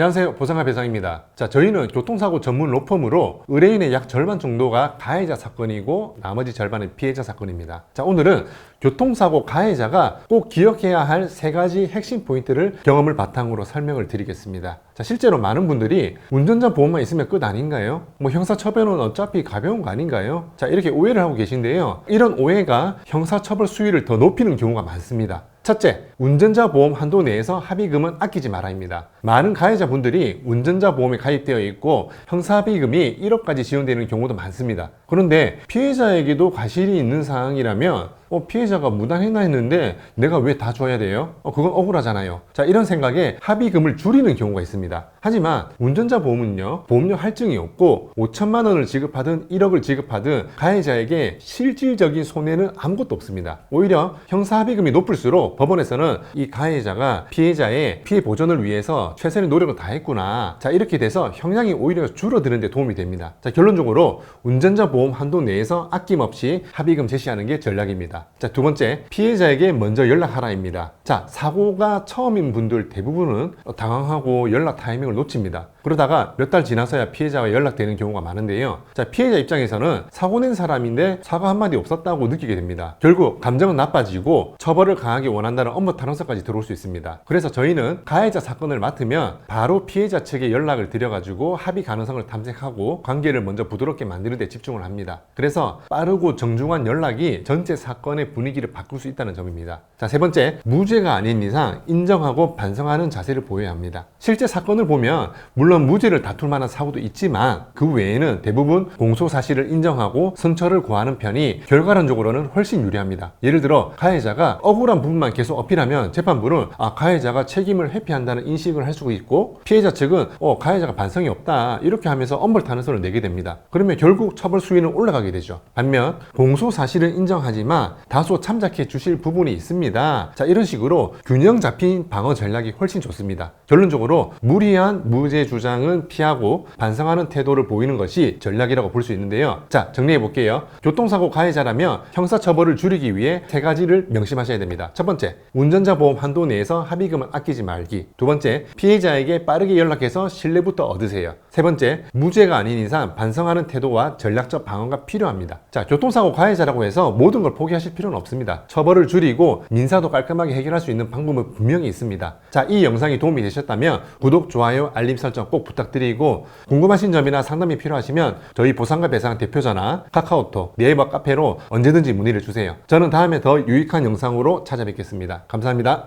안녕하세요. 보상가 배상입니다. 자, 저희는 교통사고 전문 로펌으로 의뢰인의 약 절반 정도가 가해자 사건이고 나머지 절반은 피해자 사건입니다. 자, 오늘은 교통사고 가해자가 꼭 기억해야 할 세 가지 핵심 포인트를 경험을 바탕으로 설명을 드리겠습니다. 자, 실제로 많은 분들이 운전자 보험만 있으면 끝 아닌가요? 뭐 형사처벌은 어차피 가벼운 거 아닌가요? 자, 이렇게 오해를 하고 계신데요. 이런 오해가 형사처벌 수위를 더 높이는 경우가 많습니다. 첫째, 운전자 보험 한도 내에서 합의금은 아끼지 말아입니다. 많은 가해자분들이 운전자 보험에 가입되어 있고 형사합의금이 1억까지 지원되는 경우도 많습니다. 그런데 피해자에게도 과실이 있는 상황이라면 어, 피해자가 무단횡단 했는데 내가 왜 다 줘야 돼요? 어, 그건 억울하잖아요. 자, 이런 생각에 합의금을 줄이는 경우가 있습니다. 하지만 운전자 보험은요, 보험료 할증이 없고 5천만 원을 지급하든 1억을 지급하든 가해자에게 실질적인 손해는 아무것도 없습니다. 오히려 형사 합의금이 높을수록 법원에서는 이 가해자가 피해자의 피해 보전을 위해서 최선의 노력을 다했구나. 자, 이렇게 돼서 형량이 오히려 줄어드는 데 도움이 됩니다. 자, 결론적으로 운전자 보험 한도 내에서 아낌없이 합의금 제시하는 게 전략입니다. 자, 두 번째, 피해자에게 먼저 연락하라입니다. 자, 사고가 처음인 분들 대부분은 당황하고 연락 타이밍을 놓칩니다. 그러다가 몇 달 지나서야 피해자와 연락되는 경우가 많은데요. 자, 피해자 입장에서는 사고 낸 사람인데 사과 한마디 없었다고 느끼게 됩니다. 결국 감정은 나빠지고 처벌을 강하게 원한다는 업무 탄원서까지 들어올 수 있습니다. 그래서 저희는 가해자 사건을 맡으면 바로 피해자 측에 연락을 드려가지고 합의 가능성을 탐색하고 관계를 먼저 부드럽게 만드는 데 집중을 합니다. 그래서 빠르고 정중한 연락이 전체 사건의 분위기를 바꿀 수 있다는 점입니다. 자, 세 번째, 무죄가 아닌 이상 인정하고 반성하는 자세를 보여야 합니다. 실제 사건을 보면 물론 무죄를 다툴 만한 사고도 있지만 그 외에는 대부분 공소 사실을 인정하고 선처를 구하는 편이 결과론적으로는 훨씬 유리합니다. 예를 들어 가해자가 억울한 부분만 계속 어필하면 재판부는 아 가해자가 책임을 회피한다는 인식을 할 수가 있고 피해자 측은 어 가해자가 반성이 없다 이렇게 하면서 엄벌 탄원서를 내게 됩니다. 그러면 결국 처벌 수위는 올라가게 되죠. 반면 공소 사실은 인정하지만 다소 참작해 주실 부분이 있습니다. 자 이런 식으로 균형 잡힌 방어 전략이 훨씬 좋습니다. 결론적으로 무리한 무죄 주 장은 피하고 반성하는 태도를 보이는 것이 전략이라고 볼 수 있는데요. 자 정리해 볼게요. 교통사고 가해자라면 형사처벌을 줄이기 위해 세 가지를 명심하셔야 됩니다. 첫 번째, 운전자 보험 한도 내에서 합의금을 아끼지 말기. 두 번째, 피해자에게 빠르게 연락해서 신뢰부터 얻으세요. 세 번째, 무죄가 아닌 이상 반성하는 태도와 전략적 방어가 필요합니다. 자, 교통사고 가해자라고 해서 모든 걸 포기하실 필요는 없습니다. 처벌을 줄이고 민사도 깔끔하게 해결할 수 있는 방법은 분명히 있습니다. 자, 이 영상이 도움이 되셨다면 구독, 좋아요, 알림 설정 꼭 부탁드리고 궁금하신 점이나 상담이 필요하시면 저희 보상과 배상 대표 전화, 카카오톡, 네이버 카페로 언제든지 문의를 주세요. 저는 다음에 더 유익한 영상으로 찾아뵙겠습니다. 감사합니다.